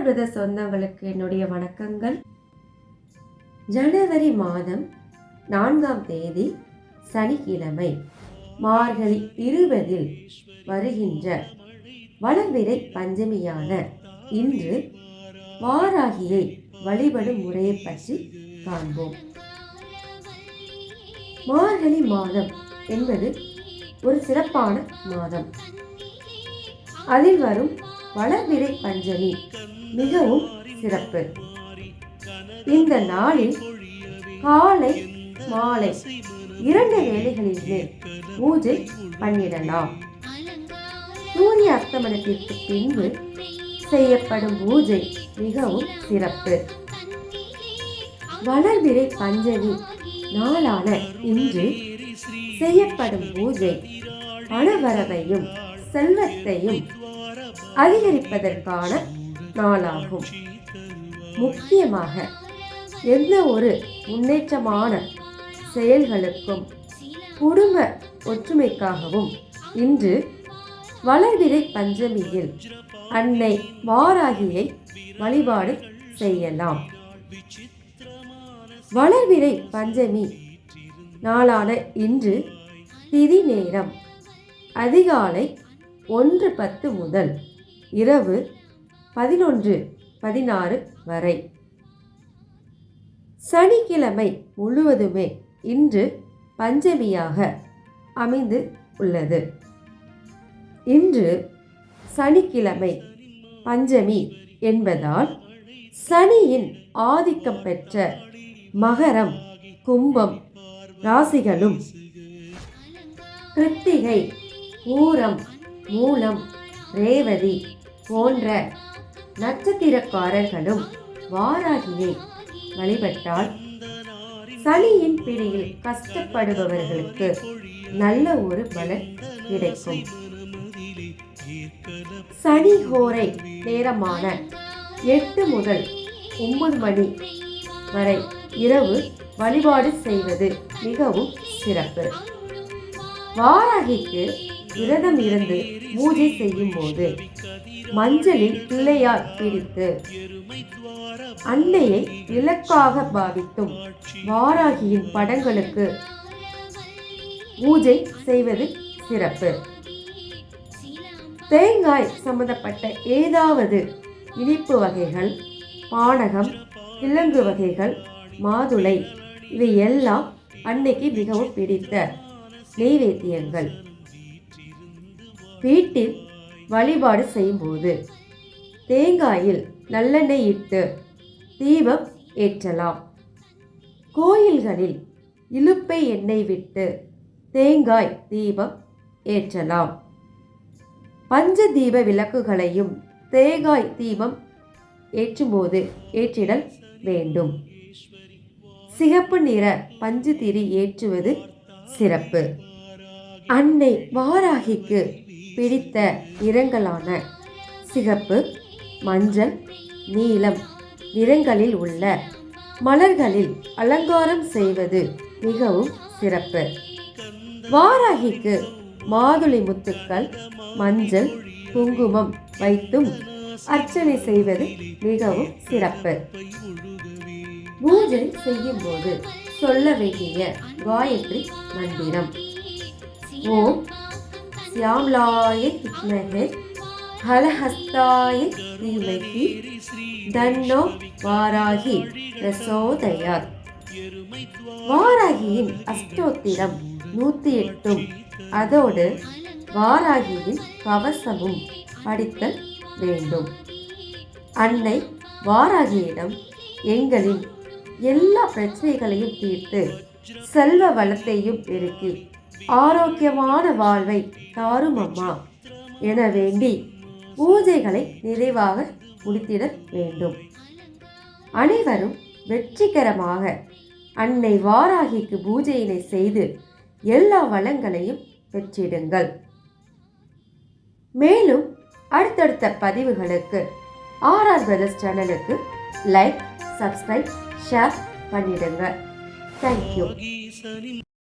ஆறாவது சொந்தங்களுக்கு என்னுடைய வணக்கங்கள். ஜனவரி மாதம் நான்காம் தேதி சனிக்கிழமை மார்கழி இருபதில் வருகின்ற வளர்விரை பஞ்சமியான இன்று வாராகியை வழிபடும் முறையை பற்றி காண்போம். மார்கழி மாதம் என்பது ஒரு சிறப்பான மாதம். அதில் வரும் வளர்விரை பஞ்சமி மிகவும் சிறப்பு. இந்த நாளில் காலை மாலை இரண்டு வேலைகளிலே பூஜை பண்ணிடலாம். சூரிய அஸ்தமனத்திற்கு பின்பு செய்யப்படும் பூஜை மிகவும் சிறப்பு. வளர்விரை பஞ்சமி நாளான இன்று செய்யப்படும் பூஜை பணவரவையும் செல்வத்தையும் அதிகரிப்பதற்கான நாளாகும். முக்கியமாக எந்த ஒரு முன்னேற்றமான செயல்களுக்கும் குடும்ப ஒற்றுமைக்காகவும் இன்று வளர்விதை பஞ்சமியில் அன்னை வாராகியை வழிபாடு செய்யலாம். வளர்விதை பஞ்சமி நாளான இன்று திதி நேரம் அதிகாலை ஒன்று பத்து முதல் இரவு பதினொன்று பதினாறு வரை. சனிக்கிழமை முழுவதுமே இன்று பஞ்சமியாக அமைந்து உள்ளது. இன்று சனிக்கிழமை பஞ்சமி என்பதால் சனியின் ஆதிக்கம் பெற்ற மகரம் கும்பம் ராசிகளும் கிருத்திகை பூரம் மூலம் ரேவதி போன்ற நட்சத்திரக்காரர்களும் வாராகியை வழிபட்டால் சனியின் பிடியில் கஷ்டப்படுபவர்களுக்கு நல்ல ஒரு பலன் கிடைக்கும். சனி ஹோரை நேரமான எட்டு முதல் ஒன்பது மணி வரை இரவு வழிபாடு செய்வது மிகவும் சிறப்பு. வாராகிக்கு விரதம் இருந்து பூஜை செய்யும் போது மஞ்சளில் பிள்ளையார் பிடித்து அன்னையை இலக்காக பாவித்தும் வாராகியின் படங்களுக்கு பூஜை செய்வது சிறப்பு. தேங்காய் சம்பந்தப்பட்ட ஏதாவது இனிப்பு வகைகள் பானகம் கிழங்கு வகைகள் மாதுளை இவை எல்லாம் அன்னைக்கு மிகவும் பிடித்த நெய்வேத்தியங்கள். வீட்டில் வழிபாடு செய்யும்போது தேங்காயில் நல்லெண்ணெய் இட்டு தீபம் ஏற்றலாம். கோயில்களில் இலுப்பை எண்ணெய் விட்டு தேங்காய் தீபம் ஏற்றலாம். பஞ்ச தீப விளக்குகளையும் தேங்காய் தீபம் ஏற்றும்போது ஏற்றிடல் வேண்டும். சிகப்பு நிற பஞ்சு திரி ஏற்றுவது சிறப்பு. அன்னை வாராகிக்கு பிடித்த நிறங்களான சிகப்பு மஞ்சள் நீலம் நிறங்களில் உள்ள மலர்களில் அலங்காரம் செய்வது மிகவும் சிறப்பு. வாராகிக்கு மாதுளை முத்துக்கள் மஞ்சள் குங்குமம் வைத்தும் அர்ச்சனை செய்வது மிகவும் சிறப்பு. பூஜை செய்யும் போது சொல்ல வேண்டிய காயத்ரி மந்திரம். ஓம் श्यामलाय विद्महे ஹலஹஸ்தாய धीमहि தன்னோ வாராகி பிரசோதயார் வாராகியின் அஷ்டோத்திரம் நூற்றி எட்டும் அதோடு வாராகியின் கவசமும் படித்தல் வேண்டும். அன்னை வாராகியிடம் எங்களின் எல்லா பிரச்சனைகளையும் தீர்த்து செல்வ வளத்தையும் பெருக்கி ஆரோக்கியமான வாழ்வை தாரும் அம்மா என வேண்டி பூஜைகளை நிறைவாக முடித்திட வேண்டும். அனைவரும் வெற்றிகரமாக அன்னை வாராகிக்கு பூஜையினை செய்து எல்லா வளங்களையும் பெற்றிடுங்கள். மேலும் அடுத்தடுத்த பதிவுகளுக்கு ஆர்ஆர் பிரதர்ஸ் சேனலுக்கு லைக் சப்ஸ்கிரைப் ஷேர் பண்ணிடுங்க. Thank you